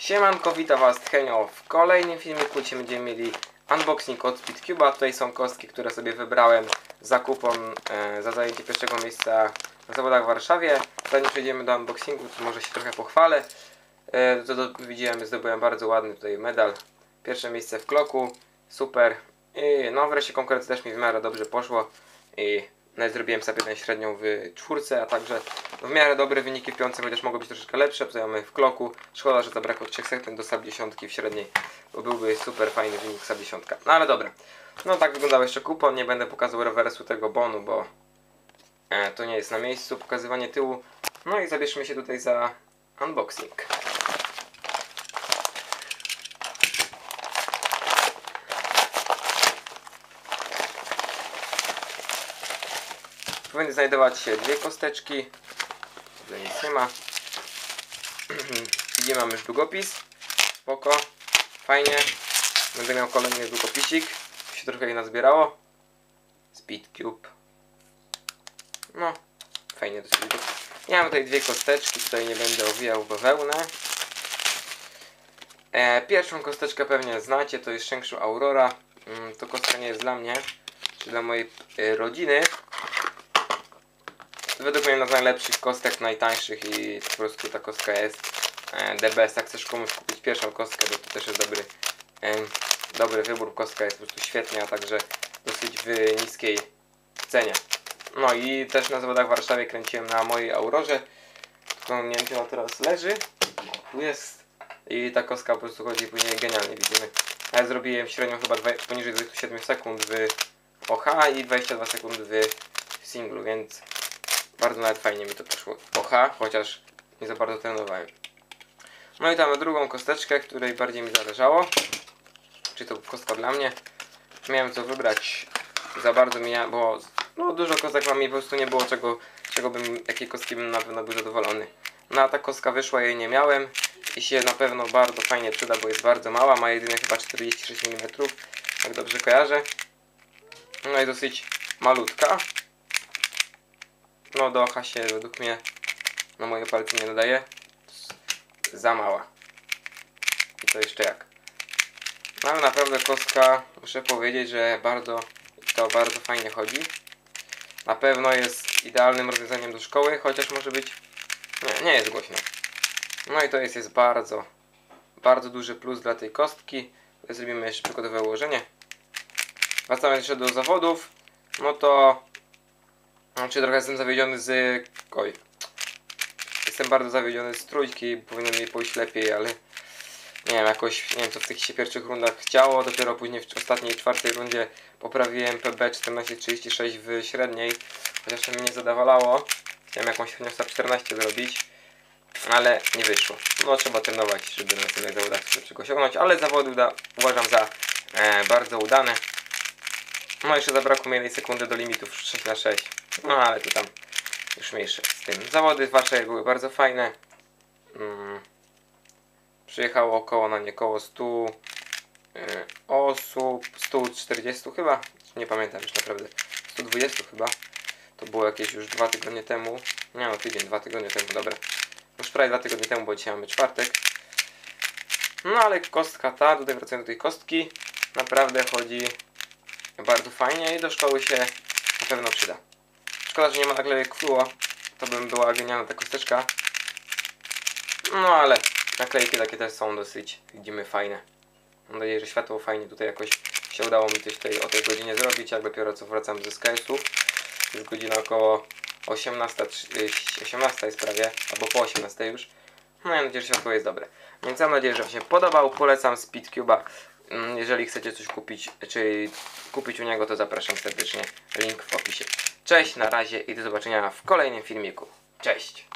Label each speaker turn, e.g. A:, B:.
A: Siemanko, witam was Tchenio w kolejnym filmiku, dzisiaj będziemy mieli unboxing od Speedcube'a. Tutaj są kostki, które sobie wybrałem za kupon e, za zajęcie pierwszego miejsca na zawodach w Warszawie. Zanim przejdziemy do unboxingu, to może się trochę pochwalę. E, to, to widziałem, zdobyłem bardzo ładny tutaj medal. Pierwsze miejsce w kloku, super. I no wreszcie konkurencja też mi w miarę dobrze poszło. I nawet zrobiłem sobie jeden średnią w czwórce, a także w miarę dobre wyniki w piątce, chociaż mogły być troszeczkę lepsze. Tutaj mamy w kloku. Szkoda, że zabrakło 3 sekund do sub 10 w średniej, bo byłby super fajny wynik sub 10. No ale dobra. No tak wyglądał jeszcze kupon. Nie będę pokazał rewersu tego bonu, bo e, to nie jest na miejscu pokazywanie tyłu. No i zabierzmy się tutaj za unboxing. Powinny znajdować się dwie kosteczki. Tutaj nic nie ma. Gdzie mamy już długopis. Spoko. Fajnie. Będę miał kolejny długopisik. Się trochę jej nazbierało. Speedcube. No. Fajnie dosyć. Ja mam tutaj dwie kosteczki. Tutaj nie będę owijał bawełnę. E, pierwszą kosteczkę pewnie znacie. To jest Shengshu Aurora. Mm, to kostka nie jest dla mnie. Czy dla mojej e, rodziny według mnie jedna z najlepszych kostek, najtańszych i po prostu ta kostka jest e, the best. Jak chcesz komuś kupić pierwszą kostkę, to to też jest dobry, e, dobry wybór. Kostka jest po prostu świetna, także dosyć w niskiej cenie. No i też na zawodach w Warszawie kręciłem na mojej Aurorze. Tylko nie wiem, gdzie ona teraz leży. Tu jest. I ta kostka po prostu chodzi później genialnie, widzimy. Ja zrobiłem średnią chyba dwa, poniżej 27 sekund w OH i 22 sekundy w singlu, więc bardzo nawet fajnie mi to poszło. Oha, chociaż nie za bardzo trenowałem. No i tam drugą kosteczkę, której bardziej mi zależało. Czy to kostka dla mnie. Miałem co wybrać. Za bardzo mi, bo no, dużo kostek mam i po prostu nie było czego, czego bym, jakiej kostki bym na pewno był zadowolony. No a ta kostka wyszła, jej nie miałem. I się na pewno bardzo fajnie przyda, bo jest bardzo mała. Ma jedynie chyba 46 mm, jak dobrze kojarzę. No i dosyć malutka. No do ocha się według mnie na moje palce nie nadaje. Za mała. I to jeszcze jak. No ale naprawdę kostka, muszę powiedzieć, że bardzo to bardzo fajnie chodzi. Na pewno jest idealnym rozwiązaniem do szkoły, chociaż może być. Nie, nie jest głośno. No i to jest, jest bardzo, bardzo duży plus dla tej kostki. Zrobimy jeszcze przykładowe ułożenie. Wracamy jeszcze do zawodów. No to znaczy trochę jestem zawiedziony z... Oj. Jestem bardzo zawiedziony z trójki, powinno mi pójść lepiej, ale nie wiem, jakoś, nie wiem co w tych się pierwszych rundach chciało, dopiero później w ostatniej, czwartej rundzie poprawiłem PB 1436 w średniej, chociaż to mi nie zadowalało. Chciałem jakąś średnią 14 zrobić, ale nie wyszło. No trzeba trenować, żeby na następnych zawodach lepszego osiągnąć, ale zawody uda, uważam za e, bardzo udane. No jeszcze zabrakło mi jednej sekundy do limitów 6 na 6 no ale to tam już mniejsze z tym. Zawody w Warszawie były bardzo fajne. Mm. Przyjechało około na nie około 100 y, osób, 140 chyba, nie pamiętam już naprawdę, 120 chyba. To było jakieś już dwa tygodnie temu. Nie no, tydzień, dwa tygodnie temu, dobra. Już prawie dwa tygodnie temu, bo dzisiaj mamy czwartek. No ale kostka ta, tutaj wracając do tej kostki, naprawdę chodzi bardzo fajnie i do szkoły się na pewno przyda. Szkoda, że nie ma naklejek fluo. To bym była genialna ta kosteczka. No ale naklejki takie też są dosyć, widzimy, fajne. Mam nadzieję, że światło fajnie tutaj jakoś się udało mi coś tutaj o tej godzinie zrobić, jak dopiero co wracam ze sks Jest godzina około 18, 18 jest prawie, albo po 18 już. No mam nadzieję, że światło jest dobre. Więc mam nadzieję, że Wam się podobał. Polecam Speedcube'a. Mm, Jeżeli chcecie coś kupić, czy kupić u niego, to zapraszam serdecznie. Link w opisie. Cześć, na razie i do zobaczenia w kolejnym filmiku. Cześć!